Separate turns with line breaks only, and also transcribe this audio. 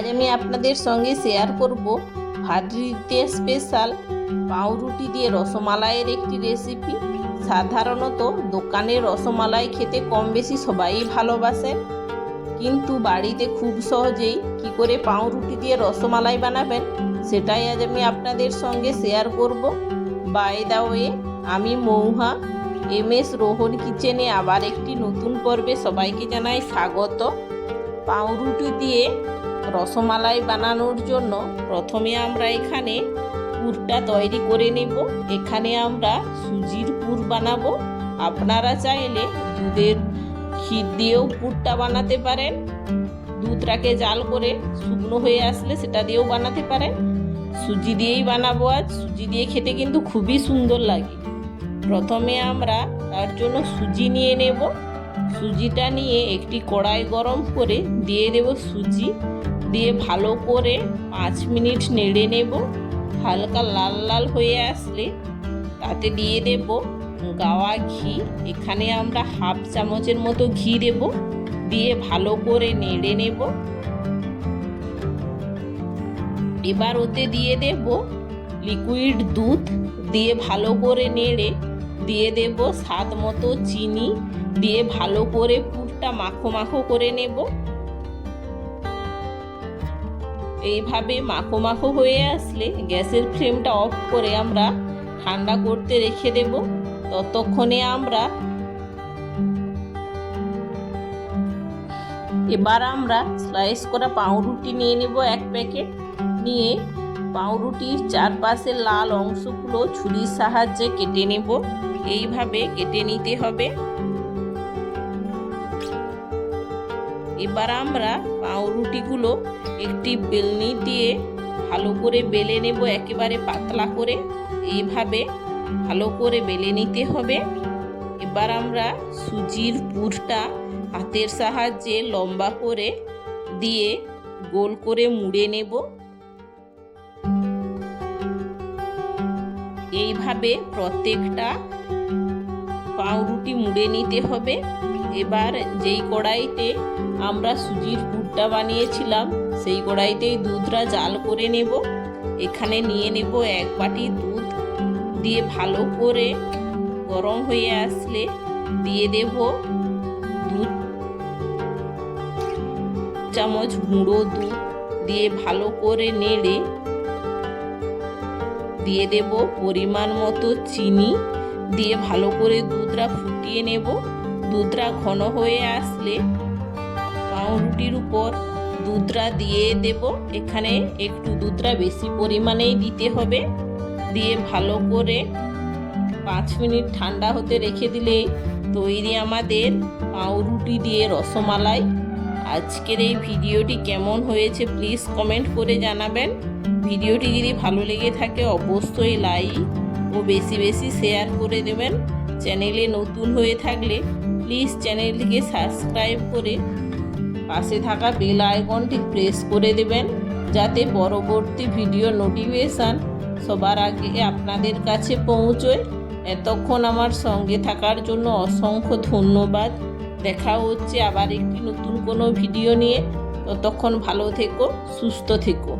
আজ আমি আপনাদের সঙ্গে শেয়ার করব ভাদ্রিতে স্পেশাল পাউরুটি দিয়ে রসমালাইয়ের একটি রেসিপি সাধারণত দোকানের রসমালাই খেতে কম বেশি সবাই ভালোবাসেন কিন্তু বাড়িতে খুব সহজেই কি করে পাউরুটি দিয়ে রসমালাই বানাবেন, সেটাই আজ আমি আপনাদের সঙ্গে শেয়ার করব। বাই দা ওয়ে আমি মৌহা, এম এস রোহন কিচেনে আবার একটি নতুন পর্বে সবাইকে জানাই স্বাগত। পাউরুটি দিয়ে রসমালাই বানানোর জন্য প্রথমে আমরা এখানে পুরটা তৈরি করে নেব। এখানে আমরা সুজির পুর বানাবো। আপনারা চাইলে দুধের ক্ষীর দিয়েও পুরটা বানাতে পারেন। দুধটাকে জাল করে শুকনো হয়ে আসলে সেটা দিয়েও বানাতে পারেন। সুজি দিয়েই বানাবো আজ। সুজি দিয়ে খেতে কিন্তু খুবই সুন্দর লাগে। প্রথমে আমরা তার জন্য সুজি নিয়ে নেব। সুজিটা নিয়ে একটি কড়াই গরম করে দিয়ে দেব সুজি। দিয়ে ভালো করে পাঁচ মিনিট নেড়ে নেব। হালকা লাল লাল হয়ে আসলে তাতে দিয়ে দেব গাওয়া ঘি। এখানে আমরা হাফ চামচের মতো ঘি দেব। দিয়ে ভালো করে নেড়ে নেব। এবার ওতে দিয়ে দেব লিকুইড দুধ। দিয়ে ভালো করে নেড়ে দিয়ে দেব স্বাদ মতো চিনি দিয়ে ভালো করে পুরটা মাখো মাখো করে নেব। এইভাবে মাখো মাখো হয়ে আসলে গ্যাসের ফ্লেমটা অফ করে আমরা ঠান্ডা করতে রেখে দেব। ততক্ষণে আমরা এবার আমরা স্লাইস করা পাউরুটি নিয়ে নেব এক প্যাকেট। নিয়ে পাউরুটির চারপাশের লাল অংশগুলো ছুরির সাহায্যে কেটে নেব। এইভাবে কেটে নিতে হবে। এবার আমরা পাউরুটিগুলো একটি বেলনি দিয়ে ভালো করে বেলে নেব, একেবারে পাতলা করে। এইভাবে ভালো করে বেলে নিতে হবে। এবার আমরা সুজির পুরটা হাতের সাহায্যে লম্বা করে দিয়ে গোল করে মুড়ে নেব। এইভাবে প্রত্যেকটা পাউরুটি মুড়ে নিতে হবে। এবার যেই কড়াইতে আমরা সুজির পুরটা বানিয়েছিলাম, সেই কড়াইতেই দুধটা জাল করে নেব। এখানে নিয়ে নেব এক বাটি দুধ দিয়ে ভালো করে গরম হয়ে আসলে দিয়ে দেব দুধ। চামচ গুঁড়ো দুধ দিয়ে ভালো করে নেড়ে দিয়ে দেব পরিমাণ মতো চিনি। দিয়ে ভালো করে দুধটা ফুটিয়ে নেব। দুধটা ঘন হয়ে আসলে পাউরুটির উপর দুধটা দিয়ে দেব। এখানে একটু দুধটা বেশি পরিমাণেই দিতে হবে। দিয়ে ভালো করে পাঁচ মিনিট ঠান্ডা হতে রেখে দিলে তৈরি আমাদের পাউরুটি দিয়ে রসমালাই। আজকের এই ভিডিওটি কেমন হয়েছে প্লিজ কমেন্ট করে জানাবেন। ভিডিওটি যদি ভালো লেগে থাকে অবশ্যই লাইক ও বেশি বেশি শেয়ার করে দেবেন। চ্যানেলে নতুন হয়ে থাকলে প্লিজ চ্যানেলটিকে সাবস্ক্রাইব করে পাশে থাকা বেল আইকনটি প্রেস করে দেবেন, যাতে পরবর্তী ভিডিও নোটিফিকেশান সবার আগে আপনাদের কাছে পৌঁছয়। এতক্ষণ আমার সঙ্গে থাকার জন্য অসংখ্য ধন্যবাদ। দেখা হচ্ছে আবার একটি নতুন কোনো ভিডিও নিয়ে। ততক্ষণ ভালো থেকো, সুস্থ থেকো।